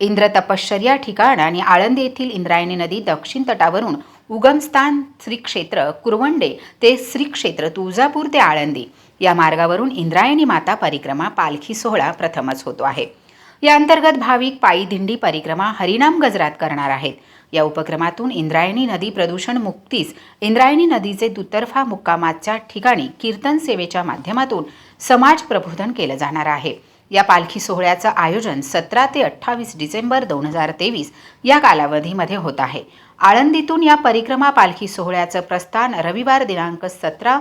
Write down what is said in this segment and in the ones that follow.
इंद्र तपश्चर्या ठिकाण आणि आळंदी येथील इंद्रायणी नदी दक्षिण तटावरून उगमस्थान श्रीक्षेत्र कुरवंडे ते श्रीक्षेत्र तुळजापूर ते आळंदी. या मार्गावरून इंद्रायणी माता परिक्रमा पालखी सोहळा प्रथमच होतो आहे. या अंतर्गत भाविक पायी दिंडी परिक्रमा हरिनाम गजरात करणार आहेत. या उपक्रमातून इंद्रायणी नदी प्रदूषण मुक्तीस इंद्रायणी नदीचे दुतर्फा मुक्कामाच्या ठिकाणी कीर्तन सेवेच्या माध्यमातून समाज प्रबोधन केलं जाणार आहे. या पालखी सोहळ्याचं आयोजन सतरा ते अठ्ठावीस डिसेंबर दोन हजार तेवीस या कालावधीमध्ये होत आहे. आळंदीतून या परिक्रमा पालखी सोहळ्याचं प्रस्थान रविवार दिनांक सतरा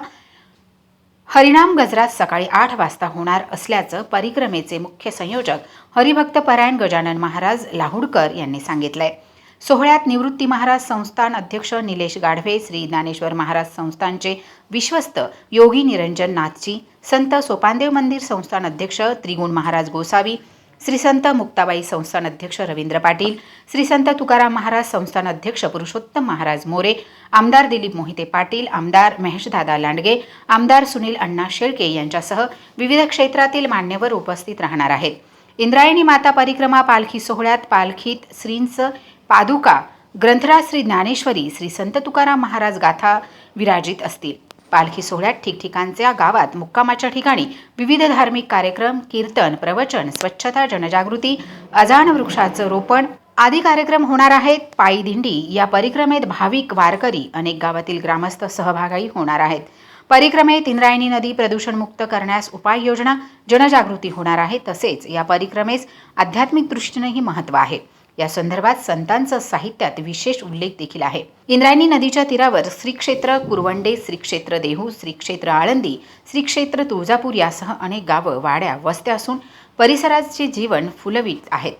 हरिनाम गजरात सकाळी आठ वाजता होणार असल्याचं परिक्रमेचे मुख्य संयोजक हरिभक्त परायण गजानन महाराज लाहुडकर यांनी सांगितलं आहे सोहळ्यात निवृत्ती महाराज संस्थान अध्यक्ष निलेश गाढवे श्री ज्ञानेश्वर महाराज संस्थानचे विश्वस्त योगी निरंजन नाथजी संत सोपानदेव मंदिर संस्थान अध्यक्ष त्रिगुण महाराज गोसावी श्री संत मुक्ताबाई संस्थान अध्यक्ष रवींद्र पाटील श्री संत तुकाराम महाराज संस्थान अध्यक्ष पुरुषोत्तम महाराज मोरे आमदार दिलीप मोहिते पाटील आमदार महेशदादा लांडगे आमदार सुनील अण्णा शेळके यांच्यासह विविध क्षेत्रातील मान्यवर उपस्थित राहणार आहेत. इंद्रायणी माता परिक्रमा पालखी सोहळ्यात पालखीत श्रींचं पादुका ग्रंथराज श्री ज्ञानेश्वरी श्री संत तुकाराम महाराज गाथा विराजित असतील. पालखी सोहळ्यात ठिकठिकाणच्या गावात मुक्कामाच्या ठिकाणी विविध धार्मिक कार्यक्रम कीर्तन प्रवचन स्वच्छता जनजागृती अजाण वृक्षाचं रोपण आदी कार्यक्रम होणार आहेत. पायी दिंडी या परिक्रमेत भाविक वारकरी अनेक गावातील ग्रामस्थ सहभागी होणार आहेत. परिक्रमेत इंद्रायणी नदी प्रदूषणमुक्त करण्यास उपाययोजना जनजागृती होणार आहे. तसेच या परिक्रमेस आध्यात्मिक दृष्टीनेही महत्त्व आहे. या संदर्भात संतांचं साहित्यात विशेष उल्लेख देखील आहे. इंद्रायणी नदीच्या तीरावर श्रीक्षेत्र कुरवंडे श्रीक्षेत्र देहू श्रीक्षेत्र आळंदी श्रीक्षेत्र तुळजापूर यासह अनेक गावं वाड्या वस्त्या असून परिसराचे जीवन फुलवीत आहेत.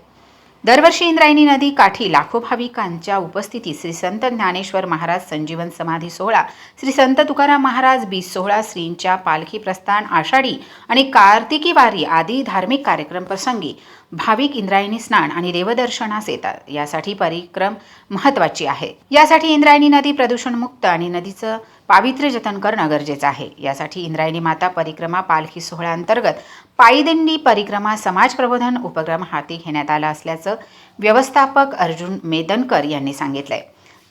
दरवर्षी इंद्रायणी नदी काठी लाखो भाविकांच्या उपस्थितीत श्री संत ज्ञानेश्वर महाराज संजीवन समाधी सोहळा श्री संत तुकाराम महाराज बीज सोहळा श्रींच्या पालखी प्रस्थान आषाढी आणि कार्तिकी वारी आदी धार्मिक कार्यक्रम प्रसंगी भाविक इंद्रायणी स्नान आणि देवदर्शनास येतात. यासाठी परिक्रम महत्त्वाची आहे. यासाठी इंद्रायणी नदी प्रदूषणमुक्त आणि नदीचं पावित्र्य जतन करणं गरजेचं आहे. यासाठी इंद्रायणी माता परिक्रमा पालखी सोहळ्याअंतर्गत पायदिंडी परिक्रमा समाज प्रबोधन उपक्रम हाती घेण्यात आला असल्याचं व्यवस्थापक अर्जुन मेदनकर यांनी सांगितलंय.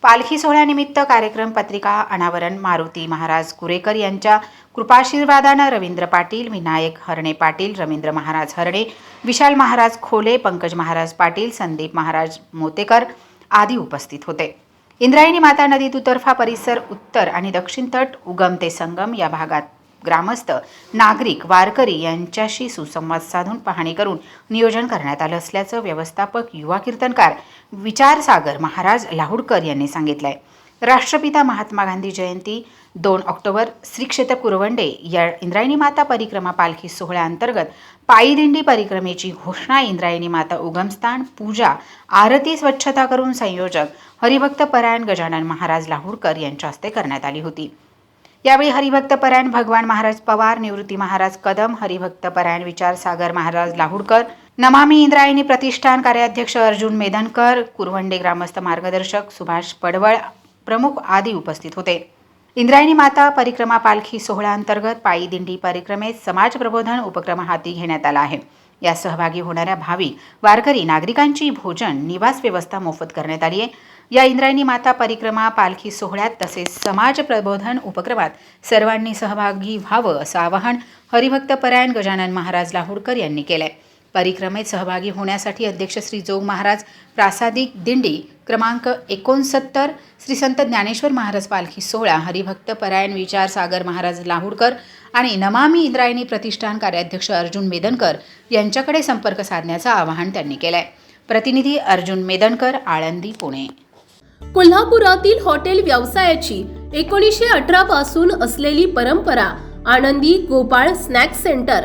पालखी सोहळ्यानिमित्त कार्यक्रम पत्रिका अनावरण मारुती महाराज कुरेकर यांच्या कृपाशीर्वादानं रवींद्र पाटील विनायक हरणे पाटील रवींद्र महाराज हरणे विशाल महाराज खोले पंकज महाराज पाटील संदीप महाराज मोतेकर आदी उपस्थित होते. इंद्रायणी माता नदी दुतर्फा परिसर उत्तर आणि दक्षिण तट उगम ते संगम या भागात ग्रामस्थ नागरिक वारकरी यांच्याशी सुसंवाद साधून पाहणी करून नियोजन करण्यात आलं असल्याचं व्यवस्थापक युवा कीर्तनकार विचारसागर महाराज लाहुडकर यांनी सांगितलं आहे राष्ट्रपिता महात्मा गांधी जयंती दोन ऑक्टोबर श्री क्षेत्र कुरवंडे या इंद्रायणी माता परिक्रमा पालखी सोहळ्याअंतर्गत पायी दिंडी परिक्रमेची घोषणा इंद्रायणी माता उगमस्थान पूजा आरती स्वच्छता करून संयोजक हरिभक्त परायण गजानन महाराज लाहुडकर यांच्या हस्ते करण्यात आली होती. यावेळी हरिभक्त परायण भगवान महाराज पवार निवृत्ती महाराज कदम हरिभक्त परायण विचार सागर महाराज लाहुडकर नमामी इंद्रायणी प्रतिष्ठान कार्याध्यक्ष अर्जुन मेदनकर कुरवंडे ग्रामस्थ मार्गदर्शक सुभाष पडवळ प्रमुख आदी उपस्थित होते. इंद्रायणी माता परिक्रमा पालखी सोहळ्याअंतर्गत पायी दिंडी परिक्रमेत समाज प्रबोधन उपक्रम हाती घेण्यात आला आहे. या सहभागी होणाऱ्या भाविक वारकरी नागरिकांची भोजन निवास व्यवस्था मोफत करण्यात आली आहे. या इंद्रायणी माता परिक्रमा पालखी सोहळ्यात तसेच समाज प्रबोधन उपक्रमात सर्वांनी सहभागी व्हावं असं आवाहन हरिभक्त परायण गजानन महाराज लाहुडकर यांनी केलं आहे परिक्रमेत सहभागी होण्यासाठी अध्यक्ष श्री जोग महाराज प्रासादिक दिंडी क्रमांक एकोणसत्तर श्री संत ज्ञानेश्वर महाराज पालखी सोहळा हरिभक्त परायण विचार सागर महाराज लाहुडकर आणि नमामी इंद्रायणी प्रतिष्ठान कार्याध्यक्ष अर्जुन मेदनकर यांच्याकडे संपर्क साधण्याचं आवाहन त्यांनी केलंय. प्रतिनिधी अर्जुन मेदनकर आळंदी पुणे. कोल्हापुरातील हॉटेल व्यवसायाची एकोणीसशे अठरा पासून असलेली परंपरा आनंदी गोपाळ स्नॅक्स सेंटर